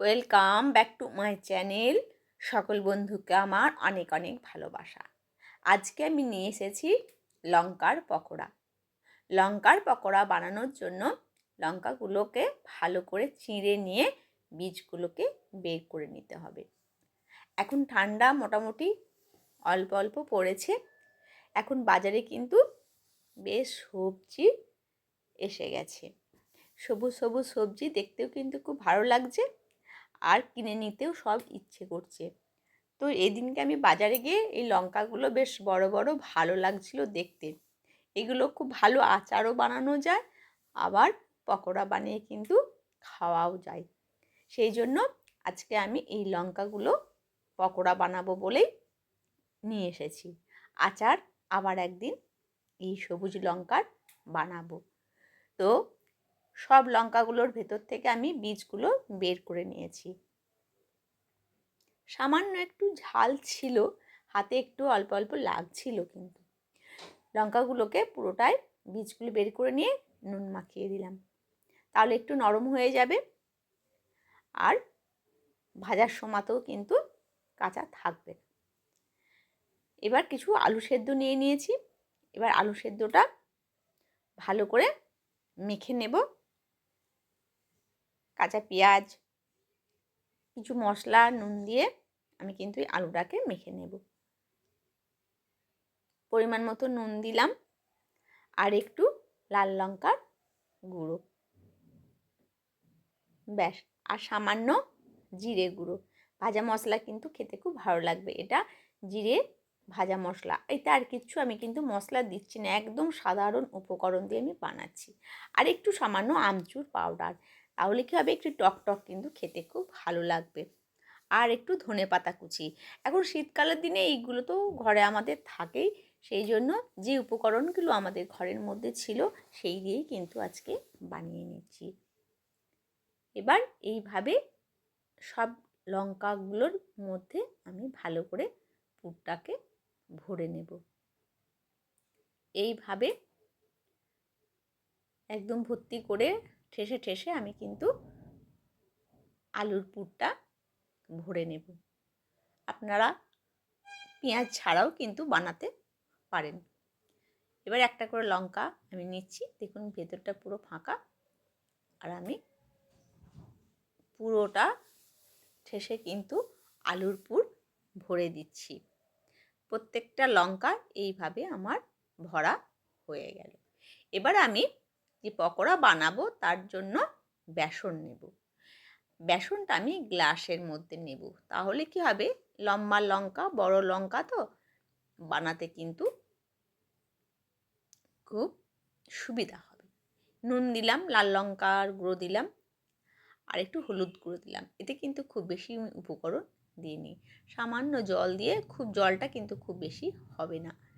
Welcome back to my channel সকল বন্ধুকে আমার অনেক অনেক ভালোবাসা। আজকে আমি নিয়ে এসেছি লঙ্কার পকোড়া। লঙ্কার পকোড়া বানানোর জন্য লঙ্কাগুলোকে ভালো করে চিঁড়ে নিয়ে বীজগুলোকে বের করে নিতে হবে। এখন ঠান্ডা মোটামুটি অল্প অল্প পড়েছে। এখন বাজারে কিন্তু বেশ সবজি এসে গেছে। সবুজ সবুজ সবজি দেখতেও কিন্তু খুব ভালো লাগছে। আর কিনে নিতেও সব ইচ্ছে করছে। তো এদিনকে আমি বাজারে গিয়ে এই লঙ্কাগুলো বেশ বড় বড়, ভালো লাগছিল দেখতে। এগুলো খুব ভালো আচারও বানানো যায়, আবার পকোড়া বানিয়ে কিন্তু খাওয়াও যায়। সেই জন্য আজকে আমি এই লঙ্কাগুলো পকোড়া বানাবো বলেই নিয়ে এসেছি। আচার আবার একদিন এই সবুজ লঙ্কার বানাবো। তো সব লঙ্কাগুলোর ভেতর থেকে আমি বীজগুলো বের করে নিয়েছি। সামান্য একটু ঝাল ছিল, হাতে একটু অল্প অল্প লাগছিল কিন্তু। লঙ্কাগুলোকে পুরোটাই বীজগুলো বের করে নিয়ে নুন মাখিয়ে দিলাম। তাহলে একটু নরম হয়ে যাবে। আর ভাজার সময়তেও কিন্তু কাঁচা থাকবে। এবার কিছু আলু সেদ্ধ নিয়ে নিয়েছি। এবার আলু সেদ্ধটা ভালো করে মেখে নেব। কাঁচা পেঁয়াজ, কিছু মশলা, নুন দিয়ে আমি কিন্তু এই আলুটাকে মেখে নেব। পরিমাণ মতো নুন দিলাম আর একটু লাল লঙ্কার গুঁড়ো। ব্যাস, আর সামান্য জিরে গুঁড়ো। ভাজা মশলা কিন্তু খেতে খুব ভালো লাগবে। এটা জিরে, ভাজা মশলা এটা আর কিচ্ছু আমি কিন্তু মশলা দিচ্ছি না। একদম সাধারণ উপকরণ দিয়ে আমি বানাচ্ছি। আর একটু সামান্য আমচুর পাউডার। তাহলে কী হবে? একটু টক টক কিন্তু খেতে খুব ভালো লাগবে। আর একটু ধনে পাতা কুচি। এখন শীতকালের দিনে এইগুলো তো ঘরে আমাদের থাকেই। সেই জন্য যে উপকরণগুলো আমাদের ঘরের মধ্যে ছিল, সেই দিয়েই কিন্তু আজকে বানিয়ে নিচ্ছি। এবার এইভাবে সব লঙ্কাগুলোর মধ্যে আমি ভালো করে পুরটাকে ভরে নেব। এইভাবে একদম ভর্তি করে ঠেসে ঠেসে আমি কিন্তু আলুর পুরটা ভরে নেব। আপনারা পেঁয়াজ ছাড়াও কিন্তু বানাতে পারেন। এবার একটা করে লঙ্কা আমি নিচ্ছি। দেখুন, ভেতরটা পুরো ফাঁকা। আর আমি পুরোটা ঠেসে কিন্তু আলুর পুর ভরে দিচ্ছি। প্রত্যেকটা লঙ্কা এইভাবে আমার ভরা হয়ে গেল। এবার আমি যে পকোড়া বানাবো, তার জন্য বেসন নেব। বেসনটা আমি গ্লাসের মধ্যে নেব। তাহলে কি হবে? লম্বা লঙ্কা, বড় লঙ্কা তো বানাতে কিন্তু খুব সুবিধা হবে। নুন দিলাম, লাল লঙ্কার গুঁড়ো দিলাম, আর একটু হলুদ গুঁড়ো দিলাম। এতে কিন্তু খুব বেশি উপকরণ দিইনি। সামান্য জল দিয়ে খুব, জলটা কিন্তু খুব বেশি হবে না।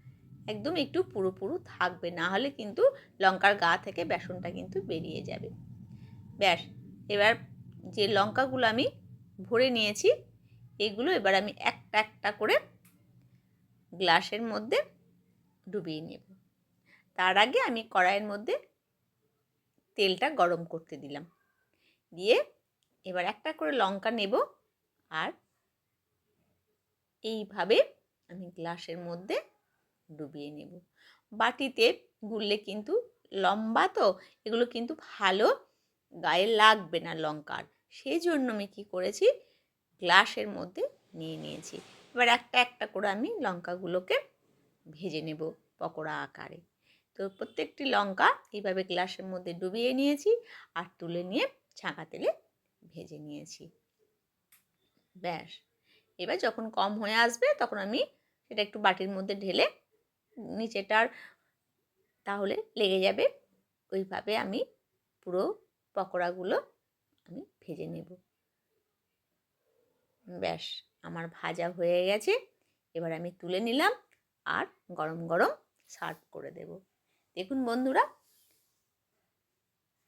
একদম একটু পুরো পুরো থাকবে। না হলে কিন্তু লঙ্কার গা থেকে বেসনটা কিন্তু বেরিয়ে যাবে। ব্যাস, এবার যে লঙ্কাগুলো আমি ভরে নিয়েছি, এগুলো এবার আমি একটা একটা করে গ্লাসের মধ্যে ডুবিয়ে নেব। তার আগে আমি কড়াইয়ের মধ্যে তেলটা গরম করতে দিলাম। দিয়ে এবার একটা করে লঙ্কা নেব আর এইভাবে আমি গ্লাসের মধ্যে ডুবিয়ে নেব। বাটিতে গুললে কিন্তু লম্বা তো, এগুলো কিন্তু ভালো গায়ে লাগবে না লঙ্কার। সেই জন্য আমি কী করেছি, গ্লাসের মধ্যে নিয়ে নিয়েছি। এবার একটা একটা করে আমি লঙ্কাগুলোকে ভেজে নেব পকোড়া আকারে। তো প্রত্যেকটি লঙ্কা এইভাবে গ্লাসের মধ্যে ডুবিয়ে নিয়েছি আর তুলে নিয়ে ছাঁকা তেলে ভেজে নিয়েছি। ব্যাস। এবার যখন কম হয়ে আসবে তখন আমি সেটা একটু বাটির মধ্যে ঢেলে নিচেটার তাহলে লেগে যাবে। ওইভাবে আমি পুরো পকোড়াগুলো আমি ভেজে নেব। ব্যাস, আমার ভাজা হয়ে গেছে। এবার আমি তুলে নিলাম আর গরম গরম সার্ভ করে দেব। দেখুন বন্ধুরা,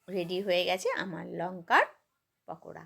রেডি হয়ে গেছে আমার লঙ্কার পকোড়া।